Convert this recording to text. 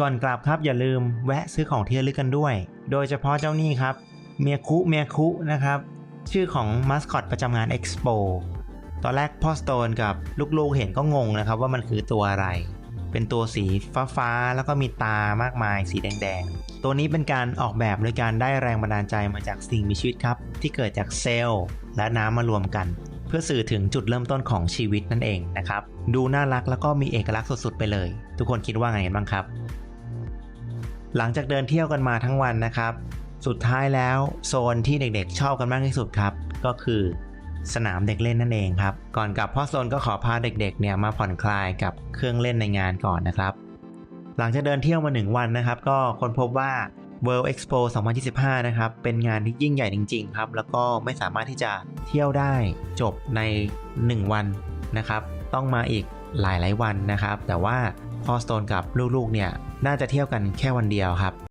ก่อนกลับครับอย่าลืมแวะซื้อของที่ระลึกกันด้วย โดยเฉพาะเจ้านี่ครับ เมียคุเมียคุนะครับ ชื่อของมาสคอตประจำงาน Expo ตอนแรกพ่อสโตนกับลูกๆเห็นก็งงนะครับว่ามันคือตัวอะไร เป็นตัวสีฟ้าๆแล้วก็มีตามากมายสีแดงๆ ตัวนี้เป็นการออกแบบโดยการได้แรงบันดาลใจมาจากสิ่งมีชีวิตครับ ที่เกิดจากเซลล์และน้ำมารวมกัน เพื่อสื่อถึงจุดเริ่มต้นของชีวิตนั่นเองนะครับ ดูน่ารักแล้วก็มีเอกลักษณ์สุดๆไปเลย ทุกคนคิดว่าไงกันบ้างครับ หลังจากเดินเที่ยวกันมาทั้งวันนะครับ สุดท้ายแล้วโซนที่เด็กๆ ชอบกันมากที่สุดครับ ก็คือสนามเด็กเล่นนั่นเองครับ ก่อนกลับพ่อโซนก็ขอพาเด็กๆเนี่ยมาผ่อนคลายกับเครื่องเล่นในงานก่อนนะครับ หลังจากเดินเที่ยวมาหนึ่งวันนะครับ ก็ค้นพบว่า World Expo 2025 นะครับ เป็นงานที่ยิ่งใหญ่จริง ๆ ครับ แล้วก็ไม่สามารถที่จะเที่ยวได้จบใน 1 วันนะครับ ต้องมาอีก หลายหลายวันนะครับ แต่ว่าพ่อสโตนกับลูกๆเนี่ยน่าจะเที่ยวกันแค่วันเดียวครับ